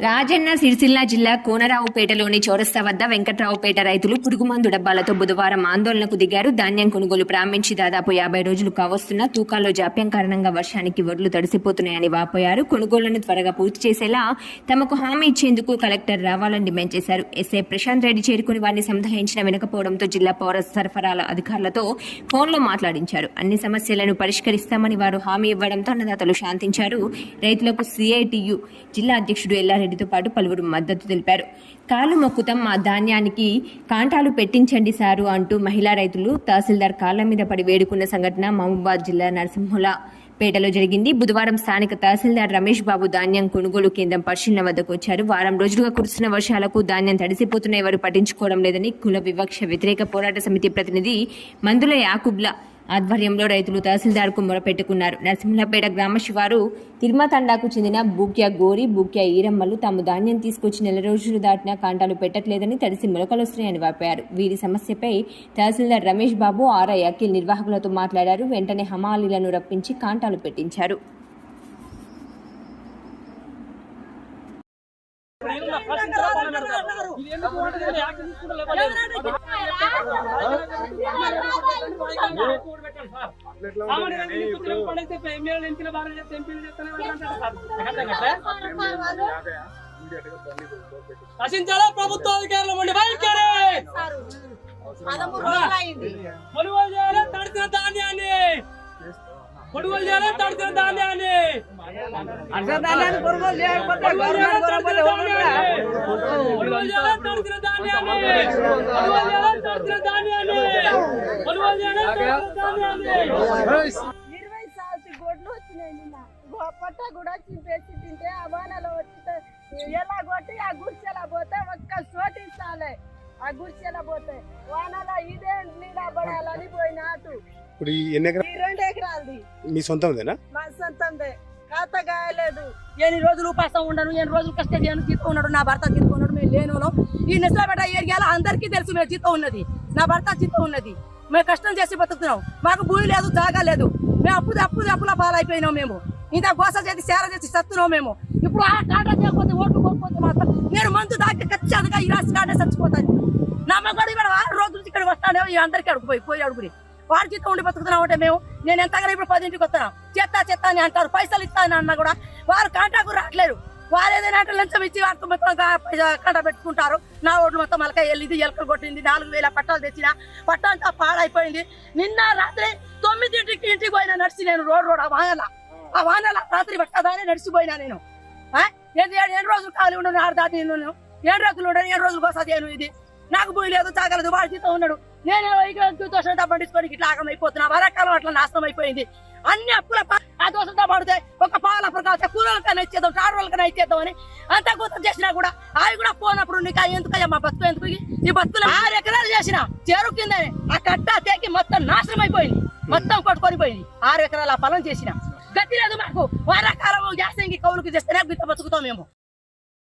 రాజన్న సిరిసిల్ల జిల్లా కోనరావుపేటలోని చౌరస్తా వద్ద వెంకట్రావుపేట రైతులు పురుగుమందు డబ్బాలతో బుధవారం ఆందోళనకు దిగారు. ధాన్యం కొనుగోలు ప్రారంభించి దాదాపు యాభై రోజులు కావస్తున్న తూకాల్లో జాప్యం కారణంగా వర్షానికి వడ్లు తడిసిపోతున్నాయని వాపోయారు. కొనుగోళ్ళను త్వరగా పూర్తి చేసేలా తమకు హామీ ఇచ్చేందుకు కలెక్టర్ రావాలని డిమాండ్ చేశారు. ఎస్ఐ ప్రశాంత్ రెడ్డి చేరుకుని వారిని సంధాయించిన వినకపోవడంతో జిల్లా పౌర సరఫరాల అధికారులతో ఫోన్లో మాట్లాడించారు. అన్ని సమస్యలను పరిష్కరిస్తామని వారు హామీ ఇవ్వడంతో అన్నదాతలు శాంతించారు. రైతులకు సిఐటియు జిల్లా అధ్యక్షుడు రెడ్డితో పాటు పలువురు మద్దతు తెలిపారు. కాలు మొక్కుతాం మా ధాన్యానికి కాంటాలు పెట్టించండి సారు అంటూ మహిళా రైతులు తహసీల్దార్ కాళ్ళ మీద పడి వేడుకున్న సంఘటన మహబూబాద్ జిల్లా నరసింహుల పేటలో జరిగింది. బుధవారం స్థానిక తహసీల్దార్ రమేష్ బాబు ధాన్యం కొనుగోలు కేంద్రం పరిశీలన వద్దకు వచ్చారు. వారం రోజులుగా కురుస్తున్న వర్షాలకు ధాన్యం తడిసిపోతున్న ఎవరు పట్టించుకోవడం లేదని కుల వివక్ష వ్యతిరేక పోరాట సమితి ప్రతినిధి మందుల యాకుబ్ల ఆధ్వర్యంలో రైతులు తహసీల్దార్కు మొరపెట్టుకున్నారు నరసింహపేట గ్రామ శివారు తిరుమతండాకు చెందిన బూక్యా గోరి బూక్యా ఈరమ్మలు తాము ధాన్యం తీసుకొచ్చి నెల రోజులు దాటినా కాంటాలు పెట్టట్లేదని తడిసి మొలకలొస్తున్నాయని వాపారు వీరి సమస్యపై తహసీల్దార్ రమేష్ బాబు ఆర్ఐ అఖిల్ నిర్వాహకులతో మాట్లాడారు వెంటనే హమాలీలను రప్పించి కాంటాలు పెట్టించారు నశించాలా ప్రభుత్వ అధికారులు ఉండి వైఖరి పదమూడు రోజులైంది కొనుగోలు చేయాలి తడిసిన ధాన్యాన్ని కొనుగోలు చేయాలి తడిసిన ధాన్యాన్ని కొనుగోలు చేయాలి తడిసిన ధాన్యాన్ని. ఇరవై సాల్సి గొడ్లు వచ్చినాయి నిన్న. పొట్ట కూడా చింపేసి తింటే ఆ వానలో వచ్చి ఎలా కొట్టి ఆ గుడిసెలా పోతే ఒక్క చోటు ఇస్తాలే ఆ గుడిసెలా పోతే వానలో ఇదే నీళ్ళ పడాలని పోయిన అటు ఇప్పుడు ఈ ఎన్ని ఎకరా ఈ రెండు ఎకరాలది. మీ సొంతందేనా మా సొంతందే ఖాత గాయలేదు ఎన్ని రోజులు ఉపాసం ఉండను ఎన్ని రోజులు కష్టం చేయను జీతం ఉన్నాడు నా భర్త జీతం ఉన్నాడు మేము లేను ఈ నిజాపేట ఏరియాలో అందరికీ తెలుసు మేము జీతం ఉన్నది. నా భర్త జీతం ఉన్నది. మేము కష్టం చేసి బతుకుతున్నాం. మాకు భూమి లేదు జాగా లేదు. మేము అప్పు అప్పు అప్పుల పాలైపోయినాం మేము. ఇంత గోస చేసి సేర చేసి చస్తున్నాం మేము. ఇప్పుడు ఆ కాట చేయకపోతే ఓట్లు పోకపోతే మాత్రం నేను మందు దాకి ఖచ్చితంగా ఈ రాసి కాట చచ్చిపోతాను నా మగడు ఇక్కడ ఆరు రోజుల నుంచి ఇక్కడ వస్తానే అందరికీ అడుగుపోయి పోయి అడుగురి. వాడి జీతం ఉండి బతుకుతున్నాం అంటే మేము నేను ఎంతగా ఇప్పుడు పదింటికి వస్తాను చెత్త చెత్త అని అంటారు పైసలు ఇస్తాను అన్నా కూడా వారు కాంటాకు రావట్లేరు వారు ఏదైనా అంటే లంచం ఇచ్చి వారితో మొత్తం కంట పైసా- పెట్టుకుంటారు. నా ఓట్లు మొత్తం మలక వెళ్ళింది ఎలకలు కొట్టింది నాలుగు వేల పట్టాలు తెచ్చిన పట్టంతా పాడైపోయింది. నిన్న రాత్రి తొమ్మిదింటికి ఇంటికి పోయిన నడిచి నేను రోడ్ రోడ్ ఆ వానల. ఆ వానల రాత్రి పట్టదానే నడిచిపోయినా నేను. ఆ? ఎన్ని రోజులు ఖాళీ ఉండను ఆరు దాటి నేను. ఏడు రోజులు ఉండను ఏడు రోజులు కోసం చేయను ఇది. నాకు భూమి లేదు తాగలేదు వాడి జీతం ఉన్నాడు. నేను టూ థౌసండ్ డబ్బు ఇట్లా ఆగం అయిపోతున్నా. వరకాలం అట్లా నాశనం అయిపోయింది. అన్ని అప్పుల ఆ దోశ పడితే ఒక పాల ప్రకాశం కూరలకైనా ఇచ్చేద్దాం టాడోళ్ళకైనా ఇచ్చేద్దాం అని అంత గుర్తు చేసినా కూడా అవి కూడా పోనప్పుడు నీకు ఎందుకయ్యా? మా బతుకు ఎందుకు ఈ బతుకులు ఆరు ఎకరాలు చేసిన చెరువు ఆ కట్ట తేకి మొత్తం నాశనం అయిపోయింది. మొత్తం కొట్టుకొని పోయింది. ఆరు ఎకరాల పొలం చేసిన. గతి లేదు మాకు వారాకాలం యాసంగి కౌలుకి చేస్తేనే గిట్ట బతుకుతాం మేము.